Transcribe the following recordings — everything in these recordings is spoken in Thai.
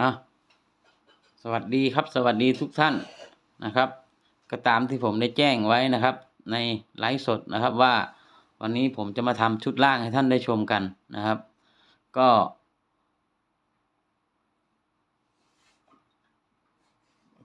อะสวัสดีครับสวัสดีทุกท่านนะครับ ก็ตามที่ผมได้แจ้งไว้นะครับ ในไลฟ์สดนะครับว่าวันนี้ผมจะมาทำชุดล่างให้ท่านได้ชมกันนะครับ ก็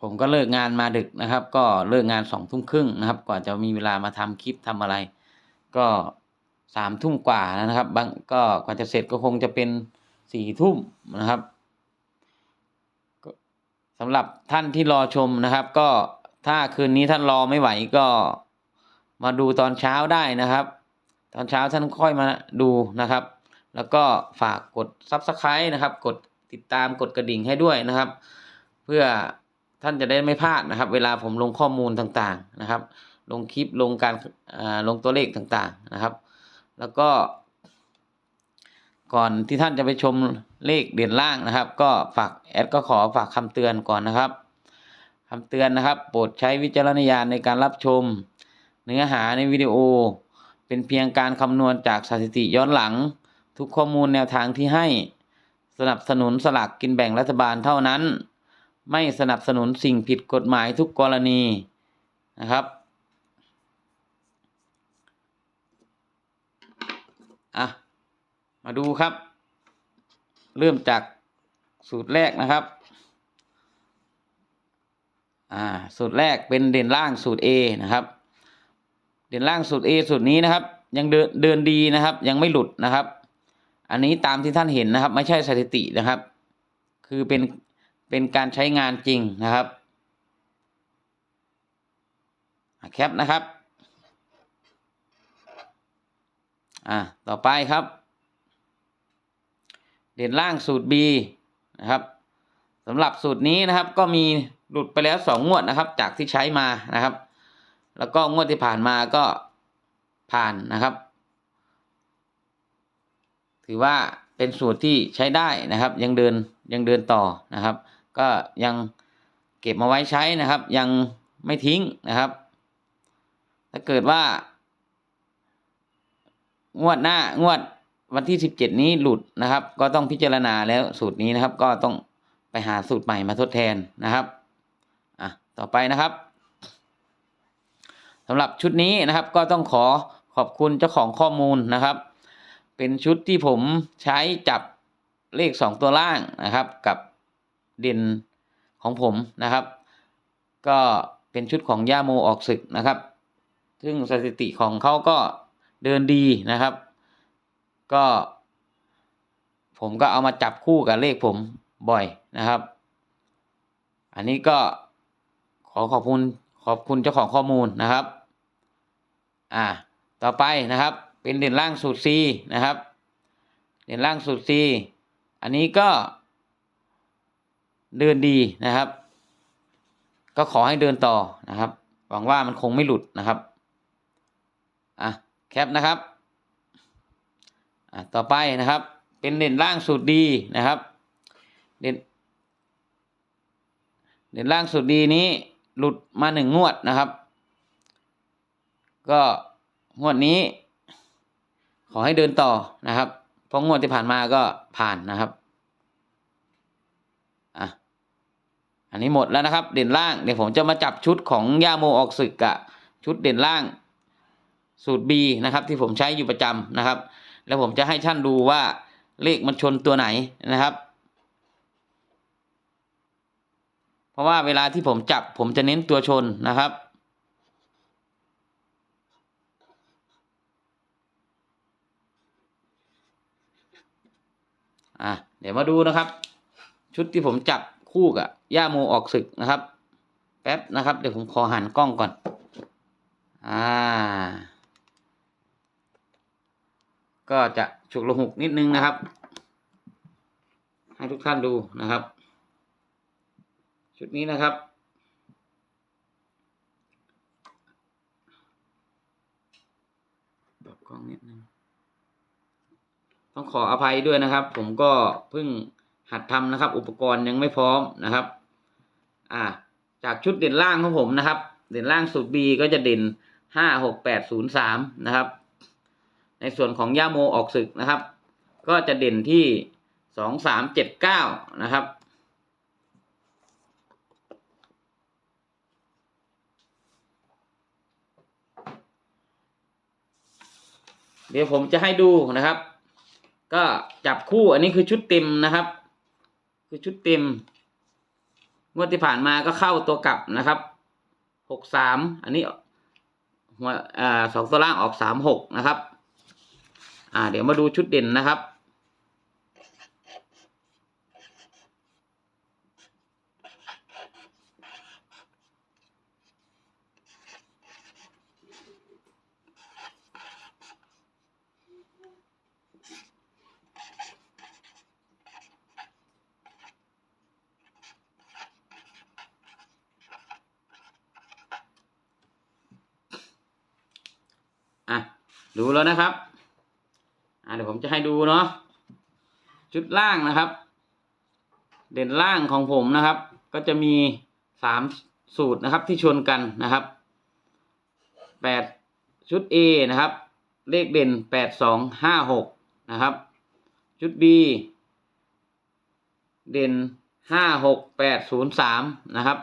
ผมก็เลิกงานมาดึกนะครับ ก็เลิกงานสองทุ่มครึ่งนะครับกว่าจะมีเวลามาทำคลิปทำอะไร ก็สามทุ่มกว่านะครับบางก็กว่าจะเสร็จก็คงจะเป็นสี่ทุ่มนะครับ สำหรับท่านที่รอชมนะครับ ก็ถ้าคืนนี้ท่านรอไม่ไหวก็มาดูตอนเช้าได้นะครับ ตอนเช้าท่านค่อยมาดูนะครับ แล้วก็ฝากกด Subscribe นะครับ กดติดตามกดกระดิ่งให้ด้วยนะครับ เพื่อท่านจะได้ไม่พลาดนะครับ เวลาผมลงข้อมูลต่างๆนะครับ ลงคลิปลงการอ่าลงตัวเลขต่างๆนะครับ แล้วก็ ก่อนที่ท่านจะไปชมเลขเด่นล่างนะครับ ก็ฝากแอดก็ขอฝากคำเตือนก่อนนะครับคำเตือนนะครับ โปรดใช้วิจารณญาณในการรับชม เนื้อหาในวิดีโอ เป็นเพียงการคำนวณจากสถิติย้อนหลัง ทุกข้อมูลแนวทางที่ให้ สนับสนุนสลากกินแบ่งรัฐบาลเท่านั้น ไม่สนับสนุนสิ่งผิดกฎหมายทุกกรณีนะครับ อะ มาดูครับ เริ่มจากสูตรแรกนะครับ อ่า สูตรแรกเป็นเด่นล่างสูตร A นะครับ เด่นล่างสูตร A สูตรนี้นะครับ ยังเดินเดินดีนะครับ ยังไม่หลุดนะครับ อันนี้ตามที่ท่านเห็นนะครับ ไม่ใช่สถิตินะครับ คือเป็นเป็นการใช้งานจริงนะครับอะแคปนะครับ อ่า ต่อไปครับ เด่นล่างสูตร B นะครับสำหรับสูตรนี้นะครับก็มีหลุดไปแล้วสองงวดนะครับ จากที่ใช้มานะครับ แล้วก็งวดที่ผ่านมาก็ผ่านนะครับ ถือว่าเป็นสูตรที่ใช้ได้นะครับ ยังเดินยังเดินต่อนะครับ ก็ยังเก็บมาไว้ใช้นะครับ ยังไม่ทิ้งนะครับ ถ้าเกิดว่างวดหน้างวด วันที่สิบเจ็ดนี้หลุดนะครับ ก็ต้องพิจารณาแล้วสูตรนี้นะครับ ก็ต้องไปหาสูตรใหม่มาทดแทนนะครับอะต่อไปนะครับสำหรับชุดนี้นะครับก็ต้องขอขอบคุณเจ้าของข้อมูลนะครับ เป็นชุดที่ผมใช้จับเลขสองตัวล่างนะครับ กับเด่นของผมนะครับ ก็เป็นชุดของย่าโมออกศึกนะครับ ซึ่งสถิติของเขาก็เดินดีนะครับ ก็ ผมก็เอามาจับคู่กับเลขผมบ่อยนะครับ อันนี้ก็ขอขอบคุณขอบคุณเจ้าของข้อมูลนะครับ อ่า ต่อไปนะครับ เป็นเด่นล่างสูตร C นะครับ เด่นล่างสูตร C อันนี้ก็เดินดีนะครับ ก็ขอให้เดินต่อนะครับ หวังว่ามันคงไม่หลุดนะครับ อะ แคปนะครับ ต่อไปนะครับ เป็นเด่นล่างสูตรดีนะครับ เด่นเด่นล่างสูตรดีนี้หลุดมาหนึ่งงวดนะครับ ก็งวดนี้ ขอให้เดินต่อนะครับ เพราะงวดที่ผ่านมาก็ผ่านนะครับอะอันนี้หมดแล้วนะครับ เด่นล่างเดี๋ยวผมจะมาจับชุดของย่าโมออกศึกกับชุดเด่นล่างสูตร B นะครับ ที่ผมใช้อยู่ประจำนะครับ แล้วผมจะให้ท่านดูว่าเลขมันชนตัวไหนนะครับ เพราะว่าเวลาที่ผมจับผมจะเน้นตัวชนนะครับอะเดี๋ยวมาดูนะครับ ชุดที่ผมจับคู่กับย่าโมออกศึกนะครับ แป๊บนะครับ เดี๋ยวผมขอหันกล้องก่อน อ่า ก็จะฉุกละหุกนิดนึงนะครับ ให้ทุกท่านดูนะครับ ชุดนี้นะครับ ปรับกล้องนิดนึง ต้องขออภัยด้วยนะครับ ผมก็เพิ่งหัดทำนะครับ อุปกรณ์ยังไม่พร้อมนะครับ อ่า จากชุดเด่นล่างของผมนะครับ เด่นล่างสูตร B ก็จะเด่นห้าหกแปดศูนย์สามนะครับ ในส่วนของย่าโมออกศึกนะครับ ก็จะเด่นที่สองสามเจ็ดเก้านะครับ เดี๋ยวผมจะให้ดูนะครับ ก็จับคู่อันนี้คือชุดเต็มนะครับ คือชุดเต็มงวดที่ผ่านมาก็เข้าตัวกลับนะครับหกสามอันนี้หัวสองตัวล่างออกสามหกนะครับ อ่า เดี๋ยวมาดูชุดเด่นนะครับ อะ ดูแล้วนะครับ เดี๋ยวผมจะให้ดูเนาะชุดล่างนะครับ เด่นล่างของผมนะครับ ก็จะมีสามสูตรนะครับที่ชนกันนะครับแปดชุด A นะครับ เลขเด่นแปดสองห้าหกนะครับ ชุด B เด่นห้าหกแปดศูนย์สามนะครับ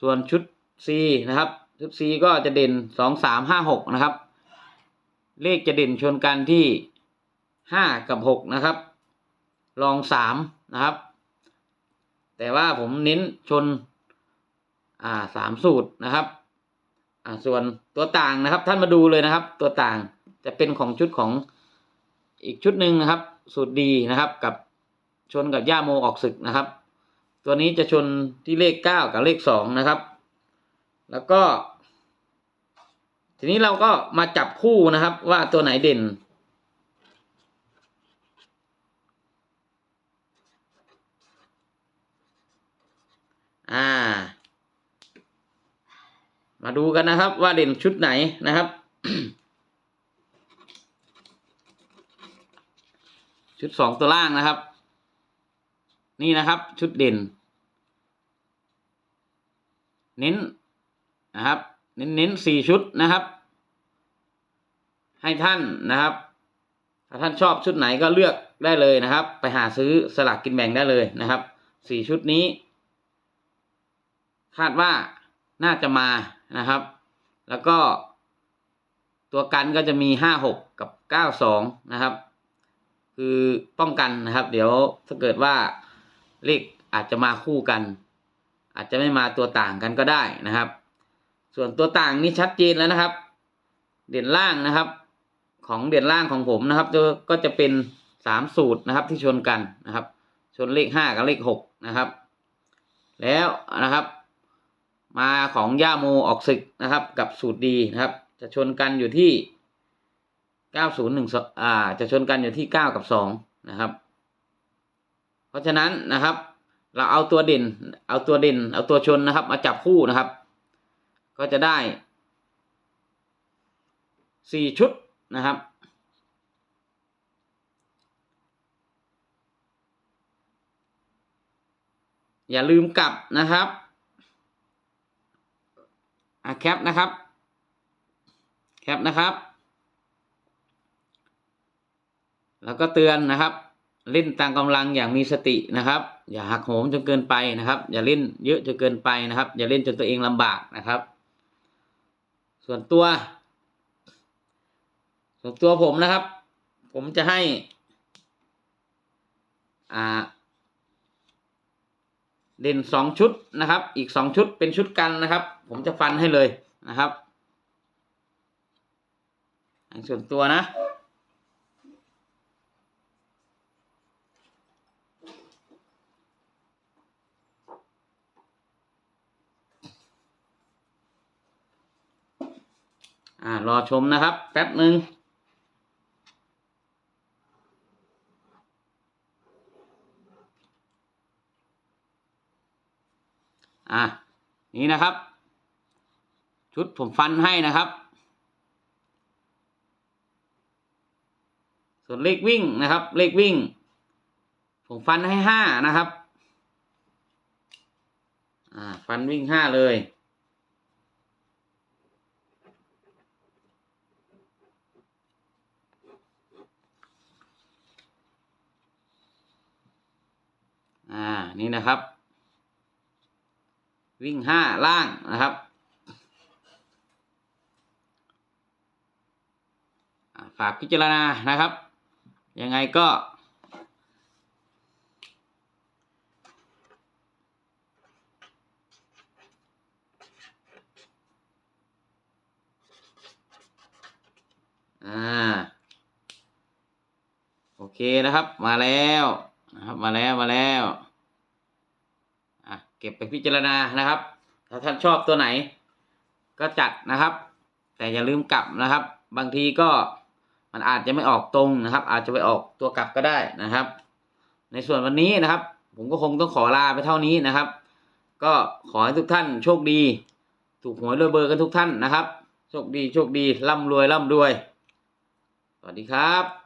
ส่วนชุด C นะครับ ชุด C ก็จะเด่นสองสามห้าหกนะครับ เลขจะเด่นชนกันที่ ห้ากับหกนะครับรองสามนะครับ แต่ว่าผมเน้นชน อ่าสามสูตรนะครับ อ่าส่วนตัวต่างนะครับ ท่านมาดูเลยนะครับ ตัวต่างจะเป็นของชุดของอีกชุดหนึ่งนะครับ สูตรดีนะครับ กับชนกับย่าโมออกศึกนะครับ ตัวนี้จะชนที่เลขเก้ากับเลขสองนะครับ แล้วก็ ทีนี้เราก็มาจับคู่นะครับ ว่าตัวไหนเด่น อ่า มาดูกันนะครับว่าเด่นชุดไหนนะครับ ชุดสองตัวล่างนะครับ นี่นะครับ ชุดเด่น เน้นนะครับ เน้นเน้นสี่ชุดนะครับ ให้ท่านนะครับถ้าท่านชอบชุดไหนก็เลือกได้เลยนะครับ ไปหาซื้อสลากกินแบ่งได้เลยนะครับสี่ชุดนี้ คาดว่าน่าจะมานะครับ แล้วก็ตัวกันก็จะมีห้าหกกับเก้าสองนะครับ คือป้องกันนะครับ เดี๋ยวถ้าเกิดว่าเลขอาจจะมาคู่กัน อาจจะไม่มาตัวต่างกันก็ได้นะครับ ส่วนตัวต่างนี่ชัดเจนแล้วนะครับ เด่นล่างนะครับ ของเด่นล่างของผมนะครับก็จะเป็นสามสูตรนะครับที่ชนกันนะครับ ชนเลขห้ากับเลขหกนะครับ แล้วนะครับ มาของย่าโมออกศึกนะครับกับสูตรดีนะครับ จะชนกันอยู่ที่เก้าศูนย์หนึ่งอ่าจะชนกันอยู่ที่เก้ากับสองนะครับ เพราะฉะนั้นนะครับ เราเอาตัวเด่น เอาตัวเด่น เอาตัวชนนะครับ มาจับคู่นะครับ ก็จะได้สี่ชุดนะครับอย่าลืมกลับนะครับ แคปนะครับ แคปนะครับ แล้วก็เตือนนะครับ เล่นตามกำลังอย่างมีสตินะครับ อย่าหักโหมจนเกินไปนะครับ อย่าเล่นเยอะจนเกินไปนะครับ อย่าเล่นจนตัวเองลำบากนะครับ ส่วนตัว ส่วนตัวผมนะครับ ผมจะให้ อ่า เด่นสองชุดนะครับ อีกสองชุดเป็นชุดกันนะครับ ผมจะฟันให้เลยนะครับส่วนตัวนะ อ่ารอชมนะครับ แป๊บหนึ่ง อะ นี่นะครับ ชุดผมฟันให้นะครับ ส่วนเลขวิ่งนะครับ เลขวิ่ง ผมฟันให้ห้านะครับ อ่า ฟันวิ่งห้าเลยอ่า นี่นะครับ วิ่งห้าล่างนะครับฝากพิจารณานะครับ ยังไงก็ อ่า โอเคนะครับ มาแล้วนะครับ มาแล้ว มาแล้ว เก็บไปพิจารณานะครับ ถ้าท่านชอบตัวไหน ก็จัดนะครับ แต่อย่าลืมกลับนะครับ บางทีก็มันอาจจะไม่ออกตรงนะครับ อาจจะไปออกตัวกลับก็ได้นะครับ ในส่วนวันนี้นะครับ ผมก็คงต้องขอลาไปเท่านี้นะครับ ก็ขอให้ทุกท่านโชคดี ถูกหวยรวยเบอร์กันทุกท่านนะครับ โชคดีโชคดีร่ำรวยร่ำรวย สวัสดีครับ